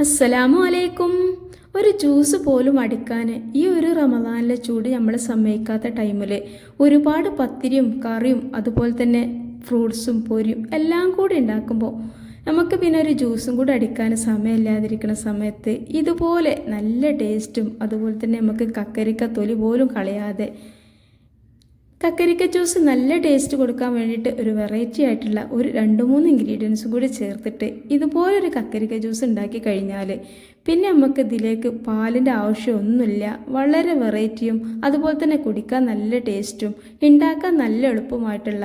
അസ്സലാമു അലൈക്കും. ഒരു ജ്യൂസ് പോലും അടിക്കാൻ ഈ ഒരു റമദാനിലെ ചൂട് നമ്മൾ സമ്മതിക്കാത്ത ടൈമിൽ ഒരുപാട് പത്തിരിയും കറിയും അതുപോലെ തന്നെ ഫ്രൂട്ട്സും പൊരിയും എല്ലാം കൂടി ഉണ്ടാക്കുമ്പോൾ നമുക്ക് പിന്നെ ഒരു ജ്യൂസും കൂടി അടിക്കാൻ സമയമില്ലാതിരിക്കുന്ന സമയത്ത് ഇതുപോലെ നല്ല ടേസ്റ്റും അതുപോലെ തന്നെ നമുക്ക് കക്കരിക്ക തൊലി പോലും കളയാതെ കക്കരിക്ക ജ്യൂസ് നല്ല ടേസ്റ്റ് കൊടുക്കാൻ വേണ്ടിയിട്ട് ഒരു വെറൈറ്റി ആയിട്ടുള്ള ഒരു രണ്ട് മൂന്ന് ഇൻഗ്രീഡിയൻസും കൂടി ചേർത്തിട്ട് ഇതുപോലൊരു കക്കരിക്ക ജ്യൂസ് ഉണ്ടാക്കി കഴിഞ്ഞാൽ പിന്നെ നമുക്ക് ഇതിലേക്ക് പാലിന്റെ ആവശ്യമൊന്നുമില്ല. വളരെ വെറൈറ്റിയും അതുപോലെ തന്നെ കുടിക്കാൻ നല്ല ടേസ്റ്റും ഉണ്ടാക്കാൻ നല്ല എളുപ്പമായിട്ടുള്ള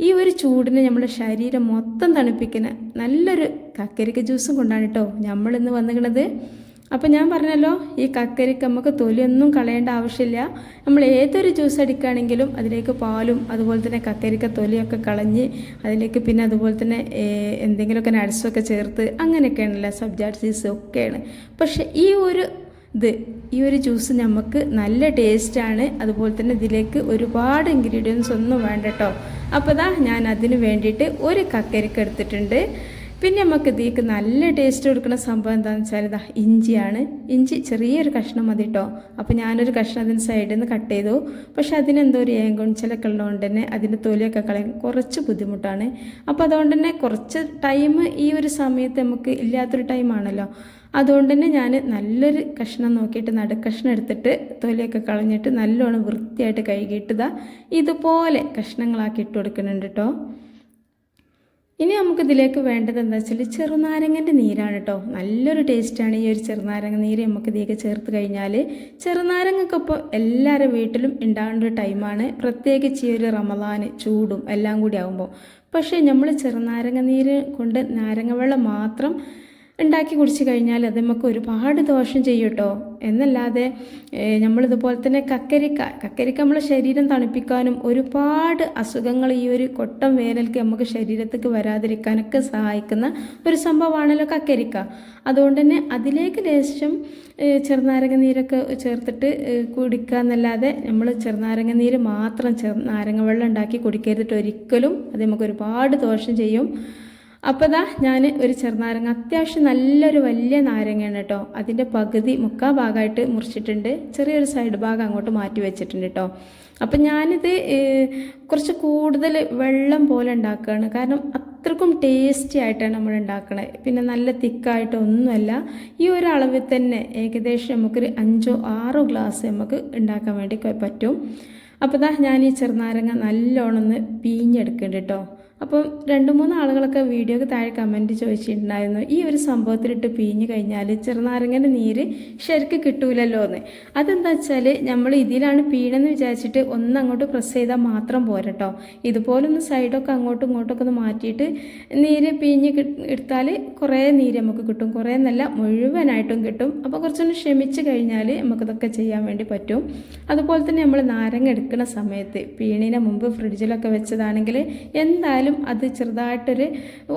ഈ ഒരു ചൂടിന് നമ്മുടെ ശരീരം മൊത്തം തണുപ്പിക്കുന്ന നല്ലൊരു കക്കരിക്ക ജ്യൂസും കൊണ്ടാണ് കേട്ടോ നമ്മളിന്ന് വന്നിരിക്കുന്നത് അപ്പം ഞാൻ പറഞ്ഞല്ലോ ഈ കക്കരിക്ക് നമുക്ക് തൊലിയൊന്നും കളയേണ്ട ആവശ്യമില്ല. നമ്മൾ ഏതൊരു ജ്യൂസ് അടിക്കുകയാണെങ്കിലും അതിലേക്ക് പാലും അതുപോലെ തന്നെ കക്കരിക്ക തൊലിയൊക്കെ കളഞ്ഞ് അതിലേക്ക് പിന്നെ അതുപോലെ തന്നെ എന്തെങ്കിലുമൊക്കെ നട്സൊക്കെ ചേർത്ത് അങ്ങനെയൊക്കെയാണല്ലോ സബ്ജാറ്റ് ജ്യൂസ് ഒക്കെയാണ്. പക്ഷേ ഈ ഒരു ഇത് ഈ ഒരു ജ്യൂസ് നമുക്ക് നല്ല ടേസ്റ്റാണ് അതുപോലെ തന്നെ ഇതിലേക്ക് ഒരുപാട് ഇൻഗ്രീഡിയൻസ് ഒന്നും വേണ്ട കേട്ടോ അപ്പോൾ ഞാൻ അതിന് വേണ്ടിയിട്ട് ഒരു കക്കരിക്ക എടുത്തിട്ടുണ്ട്. പിന്നെ നമുക്ക് ഇതിലേക്ക് നല്ല ടേസ്റ്റ് കൊടുക്കുന്ന സംഭവം എന്താണെന്ന് വെച്ചാൽ ഇതാ ഇഞ്ചിയാണ്. ഇഞ്ചി ചെറിയൊരു കഷ്ണം മതി കേട്ടോ അപ്പോൾ ഞാനൊരു കഷ്ണം അതിന് സൈഡിൽ നിന്ന് കട്ട് ചെയ്തു. പക്ഷേ അതിനെന്തോ ഒരു ഏങ്കൊണിച്ചിലൊക്കെ ഉള്ളതുകൊണ്ട് തന്നെ അതിന്റെ തൊലിയൊക്കെ കളയാൻ കുറച്ച് ബുദ്ധിമുട്ടാണ്. അപ്പോൾ അതുകൊണ്ട് തന്നെ കുറച്ച് ടൈം ഈ ഒരു സമയത്ത് നമുക്ക് ഇല്ലാത്തൊരു ടൈമാണല്ലോ അതുകൊണ്ട് തന്നെ ഞാൻ നല്ലൊരു കഷ്ണം നോക്കിയിട്ട് നടുക്കഷ്ണം എടുത്തിട്ട് തൊലിയൊക്കെ കളഞ്ഞിട്ട് നല്ലോണം വൃത്തിയായിട്ട് കഴുകിയിട്ട് ഇതാ ഇതുപോലെ കഷ്ണങ്ങളാക്കി ഇട്ട് കൊടുക്കുന്നുണ്ട് കേട്ടോ ഇനി നമുക്ക് ഇതിലേക്ക് വേണ്ടത് എന്താ വെച്ചാൽ ചെറുനാരങ്ങന്റെ നീരാണ് കേട്ടോ നല്ലൊരു ടേസ്റ്റാണ് ഈ ഒരു ചെറുനാരങ്ങ നീര് നമുക്ക് ഇതിലേക്ക് ചേർത്ത് കഴിഞ്ഞാൽ ചെറുനാരങ്ങൊക്കെ ഇപ്പോൾ എല്ലാവരുടെ വീട്ടിലും ഉണ്ടാകേണ്ട ഒരു ടൈമാണ് പ്രത്യേകിച്ച് ഈ ഒരു റമദാന് ചൂടും എല്ലാം കൂടി ആകുമ്പോൾ പക്ഷേ നമ്മൾ ചെറുനാരങ്ങ നീര് കൊണ്ട് നാരങ്ങ വെള്ളം മാത്രം ഉണ്ടാക്കി കുടിച്ചു കഴിഞ്ഞാൽ അത് നമുക്ക് ഒരുപാട് ദോഷം ചെയ്യും കേട്ടോ. എന്നല്ലാതെ നമ്മളിതുപോലെ തന്നെ കക്കരിക്ക കക്കരിക്ക നമ്മളെ ശരീരം തണുപ്പിക്കാനും ഒരുപാട് അസുഖങ്ങൾ ഈ ഒരു കൊട്ടം വേനൽക്ക് നമുക്ക് ശരീരത്തേക്ക് വരാതിരിക്കാനൊക്കെ സഹായിക്കുന്ന ഒരു സംഭവമാണല്ലോ കക്കരിക്ക. അതുകൊണ്ട് തന്നെ അതിലേക്ക് ലേശം ചെറുനാരങ്ങ നീരൊക്കെ ചേർത്തിട്ട് കുടിക്കുക എന്നല്ലാതെ നമ്മൾ ചെറുനാരങ്ങ നീര് മാത്രം ചെറു നാരങ്ങ വെള്ളം ഉണ്ടാക്കി കുടിക്കരുതിട്ട് ഒരിക്കലും അത് നമുക്ക് ഒരുപാട് ദോഷം ചെയ്യും. അപ്പോൾ ദാ ഞാൻ ഒരു ചെറുനാരങ്ങ അത്യാവശ്യം നല്ലൊരു വലിയ നാരങ്ങയാണ് കേട്ടോ അതിന്റെ പകുതി മുക്കാ ഭാഗമായിട്ട് മുറിച്ചിട്ടുണ്ട്. ചെറിയൊരു സൈഡ് ഭാഗം അങ്ങോട്ട് മാറ്റി വെച്ചിട്ടുണ്ട് കേട്ടോ അപ്പം ഞാനിത് കുറച്ച് കൂടുതൽ വെള്ളം പോലെ ഉണ്ടാക്കുകയാണ് കാരണം അത്രക്കും ടേസ്റ്റി ആയിട്ടാണ് നമ്മൾ ഉണ്ടാക്കണത് പിന്നെ നല്ല തിക്കായിട്ട് ഒന്നുമല്ല. ഈ ഒരു അളവിൽ തന്നെ ഏകദേശം നമുക്കൊരു അഞ്ചോ ആറോ ഗ്ലാസ് നമുക്ക് ഉണ്ടാക്കാൻ വേണ്ടി പറ്റും. അപ്പോൾ ദാ ഞാൻ ഈ ചെറുനാരങ്ങ നല്ലോണം ഒന്ന് പിഴിഞ്ഞെടുക്കുന്നുണ്ട് കേട്ടോ അപ്പം രണ്ട് മൂന്ന് ആളുകളൊക്കെ വീഡിയോക്ക് താഴെ കമന്റ് ചോദിച്ചിട്ടുണ്ടായിരുന്നു. ഈ ഒരു സംഭവത്തിലിട്ട് പിഴിഞ്ഞ് കഴിഞ്ഞാൽ ചെറുനാരങ്ങന്റെ നീര് ശരിക്ക് കിട്ടൂലല്ലോ എന്ന് അതെന്താ വെച്ചാൽ നമ്മൾ ഇതിലാണ് പീണെന്ന് വിചാരിച്ചിട്ട് ഒന്ന് അങ്ങോട്ട് പ്രസ് ചെയ്താൽ മാത്രം പോരട്ടോ. ഇതുപോലൊന്ന് സൈഡൊക്കെ അങ്ങോട്ടും ഇങ്ങോട്ടൊക്കെ ഒന്ന് മാറ്റിയിട്ട് നീര് പിഴിഞ്ഞ് എടുത്താൽ കുറേ നീര് നമുക്ക് കിട്ടും. കുറേ നല്ല മുഴുവനായിട്ടും കിട്ടും. അപ്പോൾ കുറച്ചൊന്ന് ക്ഷമിച്ച് കഴിഞ്ഞാൽ നമുക്കിതൊക്കെ ചെയ്യാൻ വേണ്ടി പറ്റും. അതുപോലെ തന്നെ നമ്മൾ നാരങ്ങ എടുക്കുന്ന സമയത്ത് പീണിനെ മുമ്പ് ഫ്രിഡ്ജിലൊക്കെ വെച്ചതാണെങ്കിൽ എന്തായാലും അത് ചെറുതായിട്ടൊരു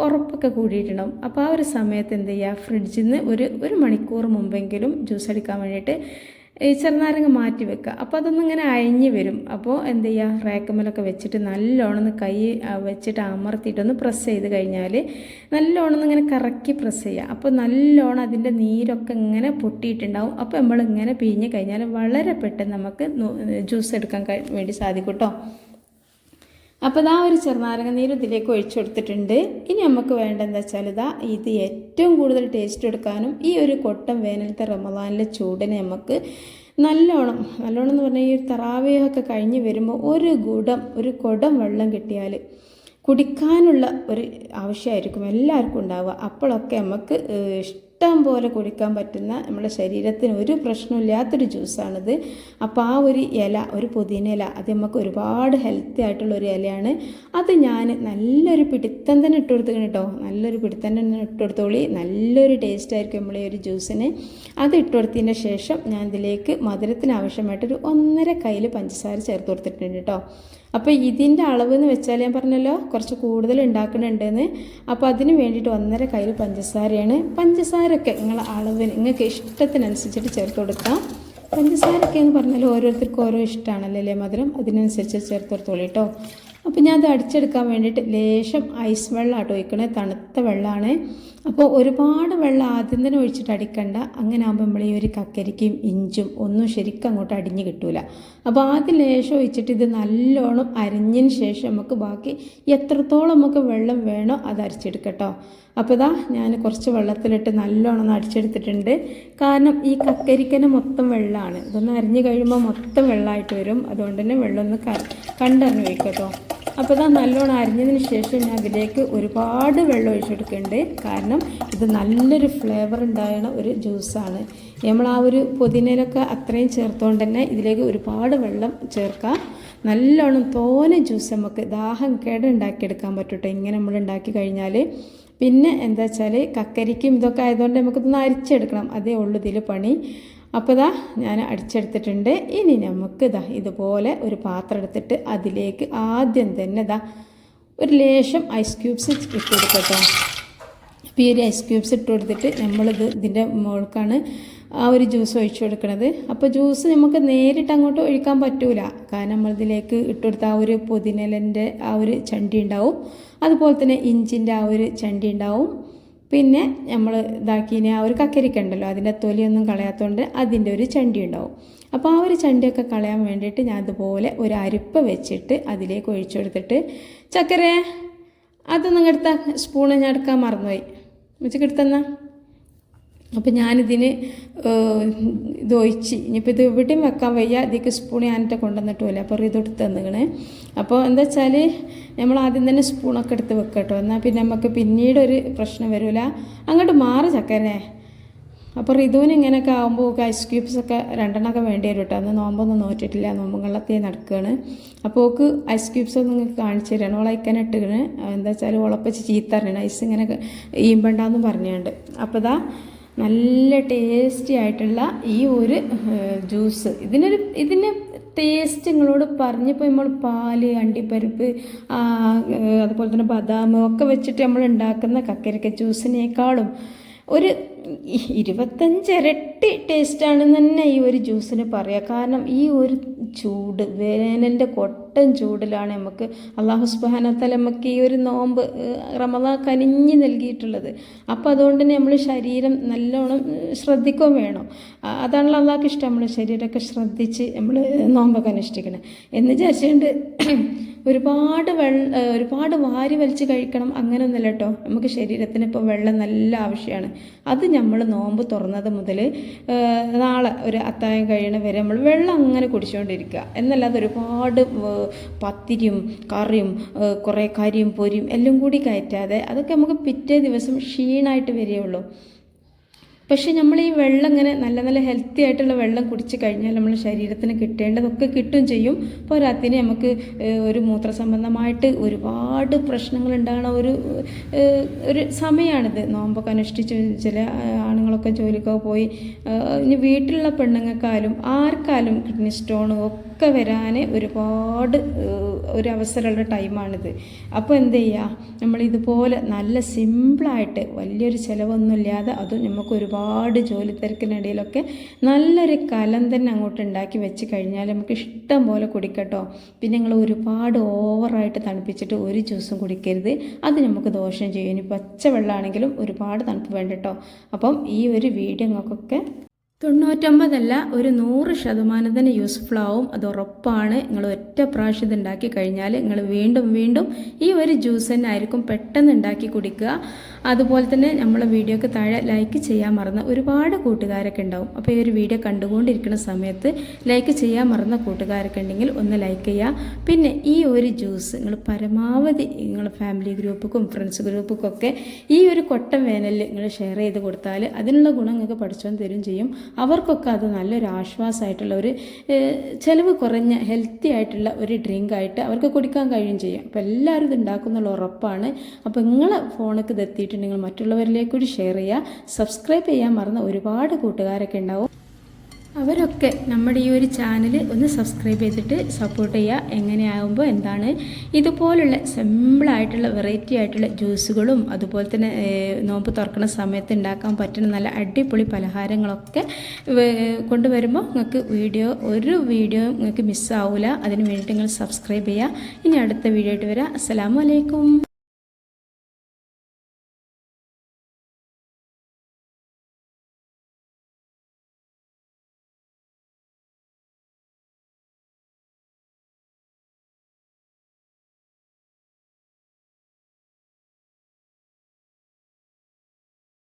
ഉറപ്പൊക്കെ കൂടിയിട്ടുണ്ടാവും. അപ്പോൾ ആ ഒരു സമയത്ത് എന്ത് ചെയ്യുക ഫ്രിഡ്ജിൽ നിന്ന് ഒരു ഒരു മണിക്കൂർ മുമ്പെങ്കിലും ജ്യൂസ് എടുക്കാൻ വേണ്ടിയിട്ട് ഈ ചെറുനാരങ്ങ മാറ്റി വെക്കുക. അപ്പോൾ അതൊന്നും ഇങ്ങനെ അയഞ്ഞ് വരും. അപ്പോൾ എന്ത് ചെയ്യുക റേക്കമ്മലൊക്കെ വെച്ചിട്ട് നല്ലോണം കൈ വെച്ചിട്ട് അമർത്തിയിട്ടൊന്ന് പ്രസ് ചെയ്ത് കഴിഞ്ഞാൽ നല്ലോണം ഇങ്ങനെ കറക്കി പ്രസ് ചെയ്യുക അപ്പോൾ നല്ലോണം അതിന്റെ നീരൊക്കെ ഇങ്ങനെ പൊട്ടിയിട്ടുണ്ടാവും. അപ്പോൾ നമ്മൾ ഇങ്ങനെ പിഴിഞ്ഞ് കഴിഞ്ഞാൽ വളരെ പെട്ടെന്ന് നമുക്ക് ജ്യൂസ് എടുക്കാൻ വേണ്ടി സാധിക്കും കേട്ടോ അപ്പോൾ ഇതാ ഒരു ചെറുനാരങ്ങ നീര് ഇതിലേക്ക് ഒഴിച്ചു കൊടുത്തിട്ടുണ്ട് ഇനി നമുക്ക് വേണ്ടതെന്ന് വെച്ചാൽ ഇതാ ഇത് ഏറ്റവും കൂടുതൽ ടേസ്റ്റ് എടുക്കാനും ഈ ഒരു കൊട്ടം വേനലത്തെ റമദാനിലെ ചൂടിനെ നമുക്ക് നല്ലോണം നല്ലോണം എന്ന് പറഞ്ഞാൽ ഈ ഒരു തറാവേഹൊക്കെ കഴിഞ്ഞ് വരുമ്പോൾ ഒരു ഗുടം ഒരു കുടം വെള്ളം കിട്ടിയാൽ കുടിക്കാനുള്ള ഒരു ആവശ്യമായിരിക്കും എല്ലാവർക്കും ഉണ്ടാവുക. അപ്പോഴൊക്കെ നമുക്ക് ഇഷ്ടം പോലെ കുടിക്കാൻ പറ്റുന്ന നമ്മുടെ ശരീരത്തിന് ഒരു പ്രശ്നമില്ലാത്തൊരു ജ്യൂസാണിത്. അപ്പോൾ ആ ഒരു ഇല ഒരു പുതിന ഇല അത് നമുക്ക് ഒരുപാട് ഹെൽത്തി ആയിട്ടുള്ള ഒരു ഇലയാണ്. അത് ഞാൻ നല്ലൊരു പിടുത്തം തന്നെ ഇട്ട് കൊടുത്തു കേട്ടോ. നല്ലൊരു പിടുത്തം തന്നെ ഇട്ട് കൊടുത്തോളി. നല്ലൊരു ടേസ്റ്റ് ആയിരിക്കും നമ്മളെ ഒരു ജ്യൂസിന്. അത് ഇട്ട് കൊടുത്തതിന് ശേഷം ഞാൻ ഇതിലേക്ക് മധുരത്തിന് ആവശ്യമായിട്ടൊരു ഒന്നര കയ്യിൽ പഞ്ചസാര ചേർത്ത് കൊടുത്തിട്ടുണ്ട് കേട്ടോ. അപ്പോൾ ഇതിന്റെ അളവ് എന്ന് വെച്ചാൽ ഞാൻ പറഞ്ഞല്ലോ കുറച്ച് കൂടുതൽ ഉണ്ടാക്കുന്നുണ്ടെന്ന് അപ്പോൾ അതിന് വേണ്ടിയിട്ട് ഒന്നര കയ്യിൽ പഞ്ചസാരയാണ്. പഞ്ചസാരയൊക്കെ നിങ്ങളെ അളവിന് നിങ്ങൾക്ക് ഇഷ്ടത്തിനനുസരിച്ചിട്ട് ചേർത്ത് കൊടുക്കാം. പഞ്ചസാരയൊക്കെ എന്ന് പറഞ്ഞാൽ ഓരോരുത്തർക്കും ഓരോ ഇഷ്ടമാണല്ലേ അല്ലേ മധുരം? അതിനനുസരിച്ച് ചേർത്ത് കൊടുത്തോളൂ കേട്ടോ. അപ്പോൾ ഞാൻ അത് അടിച്ചെടുക്കാൻ വേണ്ടിയിട്ട് ലേശം ഐസ് വെള്ളം ആട്ടോ ഒഴിക്കണേ. തണുത്ത വെള്ളമാണ് അപ്പോൾ ഒരുപാട് വെള്ളം ആദ്യം തന്നെ ഒഴിച്ചിട്ട് അടിക്കണ്ട. അങ്ങനെ ആകുമ്പോൾ നമ്മൾ ഈ ഒരു കക്കരിക്കും ഇഞ്ചും ഒന്നും ശരിക്കും അങ്ങോട്ട് അടിഞ്ഞ് കിട്ടൂല. അപ്പോൾ ആദ്യം ലേശം ഒഴിച്ചിട്ട് ഇത് നല്ലോണം അരിഞ്ഞതിന് ശേഷം നമുക്ക് ബാക്കി എത്രത്തോളം നമുക്ക് വെള്ളം വേണോ അത് അരിച്ചെടുക്കട്ടോ. അപ്പോൾ ഇതാ ഞാൻ കുറച്ച് വെള്ളത്തിലിട്ട് നല്ലോണം അടിച്ചെടുത്തിട്ടുണ്ട്. കാരണം ഈ കക്കരിക്കന് മൊത്തം വെള്ളമാണ്. ഇതൊന്ന് അരിഞ്ഞ് കഴിയുമ്പോൾ മൊത്തം വെള്ളമായിട്ട് വരും. അതുകൊണ്ട് തന്നെ വെള്ളം ഒന്ന് കണ്ടറിഞ്ഞ് വയ്ക്കട്ടോ അപ്പോൾ ഇതാ നല്ലോണം അരിഞ്ഞതിന് ശേഷം ഞാൻ അതിലേക്ക് ഒരുപാട് വെള്ളം ഒഴിച്ചെടുക്കുന്നുണ്ട് കാരണം ഇത് നല്ലൊരു ഫ്ലേവർ ഉണ്ടാകുന്ന ഒരു ജ്യൂസാണ് നമ്മൾ ആ ഒരു പുതിനയിലൊക്കെ അത്രയും ചേർത്തുകൊണ്ട് തന്നെ ഇതിലേക്ക് ഒരുപാട് വെള്ളം ചേർക്കാം. നല്ലോണം തോനെ ജ്യൂസ് നമുക്ക് ദാഹം കേട് ഉണ്ടാക്കിയെടുക്കാൻ പറ്റൂട്ടോ. ഇങ്ങനെ നമ്മൾ ഉണ്ടാക്കി കഴിഞ്ഞാൽ പിന്നെ എന്താ വെച്ചാൽ കക്കരിക്കും ഇതൊക്കെ ആയതുകൊണ്ട് നമുക്കിതൊന്ന് അരിച്ചെടുക്കണം. അതേ ഉള്ളൂ ഇതിൽ പണി. അപ്പോൾ ഇതാ ഞാൻ അടിച്ചെടുത്തിട്ടുണ്ട്. ഇനി നമുക്ക് ഇതാ ഇതുപോലെ ഒരു പാത്രം എടുത്തിട്ട് അതിലേക്ക് ആദ്യം തന്നെ ഇതാ ഒരു ലേശം ഐസ് ക്യൂബ്സ് ഇട്ട് കൊടുക്കട്ടോ അപ്പോൾ ഈ ഒരു ഐസ് ക്യൂബ്സ് ഇട്ട് കൊടുത്തിട്ട് നമ്മളിത് ഇതിന്റെ മുകൾക്കാണ് ആ ഒരു ജ്യൂസ് ഒഴിച്ചു കൊടുക്കുന്നത് അപ്പോൾ ജ്യൂസ് നമുക്ക് നേരിട്ട് അങ്ങോട്ട് ഒഴിക്കാൻ പറ്റൂല. കാരണം നമ്മളിതിലേക്ക് ഇട്ടുകൊടുത്ത ആ ഒരു പുതിനലിന്റെ ആ ഒരു ചണ്ടി ഉണ്ടാവും. അതുപോലെ തന്നെ ഇഞ്ചിന്റെ ആ ഒരു ചണ്ടി ഉണ്ടാവും. പിന്നെ നമ്മൾ ഇതാക്കിനെ ആ ഒരു കക്കരിക്ക ഉണ്ടല്ലോ അതിന്റെ തൊലിയൊന്നും കളയാത്തതുകൊണ്ട് അതിന്റെ ഒരു ചണ്ടി ഉണ്ടാവും. അപ്പോൾ ആ ഒരു ചണ്ടിയൊക്കെ കളയാൻ വേണ്ടിയിട്ട് ഞാൻ അതുപോലെ ഒരു അരിപ്പ് വെച്ചിട്ട് അതിലേക്ക് ഒഴിച്ചു കൊടുത്തിട്ട് ചക്കര അതൊന്നും എടുത്ത സ്പൂണ് ഞാൻ എടുക്കാൻ മറന്നുപോയി. ഉച്ചക്കെടുത്തെന്നാ അപ്പോൾ ഞാനിതിന് ഇത് ഒഴിച്ച് ഇനിയിപ്പോൾ ഇത് എവിടെയും വെക്കാൻ വയ്യ. ഇതിലേക്ക് സ്പൂൺ ഞാനിട്ട് കൊണ്ടുവന്നിട്ടുമില്ല. അപ്പോൾ ഇത് എടുത്ത് തന്നിക്കണേ. അപ്പോൾ എന്താ വെച്ചാൽ നമ്മൾ ആദ്യം തന്നെ സ്പൂണൊക്കെ എടുത്ത് വെക്കട്ടോ എന്നാൽ പിന്നെ നമുക്ക് പിന്നീട് ഒരു പ്രശ്നം വരില്ല അങ്ങോട്ട് മാറി ചക്കനെ അപ്പോൾ റിതുവിന് ഇങ്ങനെയൊക്കെ ആകുമ്പോൾ ഐസ് ക്യൂബ്സ് ഒക്കെ രണ്ടെണ്ണമൊക്കെ വേണ്ടി വരും കേട്ടോ. അന്ന് നോമ്പൊന്നും നോറ്റിട്ടില്ല. നോമ്പും കള്ളത്തേ നടക്കുകയാണ് അപ്പോൾ ഓക്ക് ഐസ് ക്യൂബ്സ് ഒന്ന് നിങ്ങൾക്ക് കാണിച്ചു തരണം. ഓളെ ഇട്ടുകണ് എന്താ വെച്ചാൽ ഓളപ്പച്ച് ചീത്തറിയണം ഐസ് ഇങ്ങനെ ഈമ്പണ്ടെന്ന് പറഞ്ഞുകൊണ്ട് അപ്പോൾ ഇതാ നല്ല ടേസ്റ്റി ആയിട്ടുള്ള ഈ ഒരു ജ്യൂസ് ഇതിനൊരു ഇതിന് ടേസ്റ്റ് നിങ്ങളോട് പറഞ്ഞപ്പോൾ നമ്മൾ പാൽ അണ്ടിപ്പരിപ്പ് അതുപോലെ തന്നെ ബദാം ഒക്കെ വെച്ചിട്ട് നമ്മൾ ഉണ്ടാക്കുന്ന കക്കരക്ക ജ്യൂസിനേക്കാളും ഒരു ഇരുപത്തഞ്ചിരട്ടി ടേസ്റ്റാണെന്ന് തന്നെ ഈ ഒരു ജ്യൂസിന് പറയാം. കാരണം ഈ ഒരു ചൂട് വേനലിന്റെ കൊട്ടൻ ചൂടിലാണ് നമുക്ക് അള്ളാഹു സുബാനത്തല നമുക്ക് ഈ ഒരു നോമ്പ് റമദ കനിഞ്ഞ് നൽകിയിട്ടുള്ളത്. അപ്പോൾ അതുകൊണ്ട് തന്നെ നമ്മൾ ശരീരം നല്ലോണം ശ്രദ്ധിക്കുകയും വേണം. അതാണല്ലോ അള്ളാഹ്ക്ക് ഇഷ്ടം. നമ്മൾ ശരീരമൊക്കെ ശ്രദ്ധിച്ച് നമ്മൾ നോമ്പൊക്കെ അനുഷ്ഠിക്കണം. എന്ന് വിചാരിച്ചുകൊണ്ട് ഒരുപാട് വെള്ള ഒരുപാട് വാരി വലിച്ച് കഴിക്കണം. അങ്ങനെയൊന്നുമില്ല കേട്ടോ നമുക്ക് ശരീരത്തിന് ഇപ്പോൾ വെള്ളം നല്ല ആവശ്യമാണ് അത് നമ്മൾ നോമ്പ് തുറന്നത് മുതൽ നാളെ ഒരു അത്തായം കഴിയണ വരെ നമ്മൾ വെള്ളം അങ്ങനെ കുടിച്ചുകൊണ്ടിരിക്കുക എന്നല്ലാതെ ഒരുപാട് പത്തിരിയും കറിയും കുറേ കരിയും പൊരിയും എല്ലാം കൂടി കയറ്റാതെ അതൊക്കെ നമുക്ക് പിറ്റേ ദിവസം ക്ഷീണമായിട്ട് വരികയുള്ളൂ പക്ഷെ നമ്മൾ ഈ വെള്ളം ഇങ്ങനെ നല്ല നല്ല ഹെൽത്തി ആയിട്ടുള്ള വെള്ളം കുടിച്ച് കഴിഞ്ഞാൽ നമ്മൾ ശരീരത്തിന് കിട്ടേണ്ടതൊക്കെ കിട്ടും ചെയ്യും. പോരാത്തിന് നമുക്ക് ഒരു മൂത്രസംബന്ധമായിട്ട് ഒരുപാട് പ്രശ്നങ്ങൾ ഉണ്ടാകുന്ന ഒരു ഒരു സമയമാണിത്. നോമ്പൊക്കെ അനുഷ്ഠിച്ച് ചില ആണുങ്ങളൊക്കെ ജോലിക്കൊക്കെ പോയി ഇനി വീട്ടിലുള്ള പെണ്ണുങ്ങൾക്കാലും ആർക്കാലും കിഡ്നി സ്റ്റോണും ഒക്കെ വരാൻ ഒരുപാട് ഒരു അവസരമുള്ള ടൈമാണിത്. അപ്പോൾ എന്ത് ചെയ്യുക? നമ്മളിതുപോലെ നല്ല സിമ്പിളായിട്ട് വലിയൊരു ചിലവൊന്നുമില്ലാതെ അതും നമുക്ക് ഒരുപാട് ജോലി തിരക്കിനിടയിലൊക്കെ നല്ലൊരു കലം തന്നെ അങ്ങോട്ട് ഉണ്ടാക്കി വെച്ച് കഴിഞ്ഞാൽ നമുക്ക് ഇഷ്ടം പോലെ കുടിക്കട്ടോ. പിന്നെ നിങ്ങൾ ഒരുപാട് ഓവറായിട്ട് തണുപ്പിച്ചിട്ട് ഒരു ജ്യൂസും കുടിക്കരുത്. അത് നമുക്ക് ദോഷം ചെയ്യും. ഇനി പച്ചവെള്ളമാണെങ്കിലും ഒരുപാട് തണുപ്പ് വേണ്ട കേട്ടോ അപ്പം ഈ ഒരു വീഡിയോ നിങ്ങൾക്കൊക്കെ തൊണ്ണൂറ്റൊമ്പതല്ല ഒരു നൂറ് ശതമാനത്തിന് യൂസ്ഫുൾ ആവും അത് ഉറപ്പാണ്. നിങ്ങൾ ഒറ്റ പ്രാവശ്യം ഉണ്ടാക്കി കഴിഞ്ഞാൽ നിങ്ങൾ വീണ്ടും വീണ്ടും ഈ ഒരു ജ്യൂസ് തന്നെ ആയിരിക്കും പെട്ടെന്ന് ഉണ്ടാക്കി കുടിക്കുക. അതുപോലെ തന്നെ നമ്മളെ വീഡിയോക്ക് താഴെ ലൈക്ക് ചെയ്യാൻ മറന്ന ഒരുപാട് കൂട്ടുകാരൊക്കെ ഉണ്ടാവും. അപ്പോൾ ഈ ഒരു വീഡിയോ കണ്ടുകൊണ്ടിരിക്കുന്ന സമയത്ത് ലൈക്ക് ചെയ്യാൻ മറന്ന കൂട്ടുകാരൊക്കെ ഉണ്ടെങ്കിൽ ഒന്ന് ലൈക്ക് ചെയ്യുക. പിന്നെ ഈ ഒരു ജ്യൂസ് നിങ്ങൾ പരമാവധി നിങ്ങൾ ഫാമിലി ഗ്രൂപ്പുക്കും ഫ്രണ്ട്സ് ഗ്രൂപ്പുക്കും ഒക്കെ ഈ ഒരു കൊട്ടം വേനലിൽ നിങ്ങൾ ഷെയർ ചെയ്ത് കൊടുത്താൽ അതിനുള്ള ഗുണം നിങ്ങൾക്ക് പഠിച്ചോൻ തരും ചെയ്യും. അവർക്കൊക്കെ അത് നല്ലൊരു ആശ്വാസമായിട്ടുള്ള ഒരു ചിലവ് കുറഞ്ഞ ഹെൽത്തി ആയിട്ടുള്ള ഒരു ഡ്രിങ്ക് ആയിട്ട് അവർക്ക് കുടിക്കാൻ കഴിയും ചെയ്യാം. അപ്പോൾ എല്ലാവരും ഇത് ഉണ്ടാക്കുന്നുള്ള ഉറപ്പാണ്. അപ്പോൾ നിങ്ങളെ ഫോണിലേക്ക് ഇത് എത്തിയിട്ടുണ്ടെങ്കിൽ മറ്റുള്ളവരിലേക്ക് ഷെയർ ചെയ്യുക. സബ്സ്ക്രൈബ് ചെയ്യാൻ മറന്ന ഒരുപാട് കൂട്ടുകാരൊക്കെ ഉണ്ടാവും. അവരൊക്കെ നമ്മുടെ ഈ ഒരു ചാനൽ ഒന്ന് സബ്സ്ക്രൈബ് ചെയ്തിട്ട് സപ്പോർട്ട് ചെയ്യുക. എങ്ങനെയാകുമ്പോൾ എന്താണ്? ഇതുപോലുള്ള സിമ്പിളായിട്ടുള്ള വെറൈറ്റി ആയിട്ടുള്ള ജ്യൂസുകളും അതുപോലെ തന്നെ നോമ്പ് തുറക്കുന്ന സമയത്ത് ഉണ്ടാക്കാൻ പറ്റുന്ന നല്ല അടിപൊളി പലഹാരങ്ങളൊക്കെ കൊണ്ടുവരുമ്പോൾ നിങ്ങൾക്ക് വീഡിയോ ഒരു വീഡിയോ നിങ്ങൾക്ക് മിസ്സാവില്ല അതിന് വേണ്ടിയിട്ട് നിങ്ങൾ സബ്സ്ക്രൈബ് ചെയ്യുക. ഇനി അടുത്ത വീഡിയോ ആയിട്ട് വരാം. അസ്സാം വലൈക്കും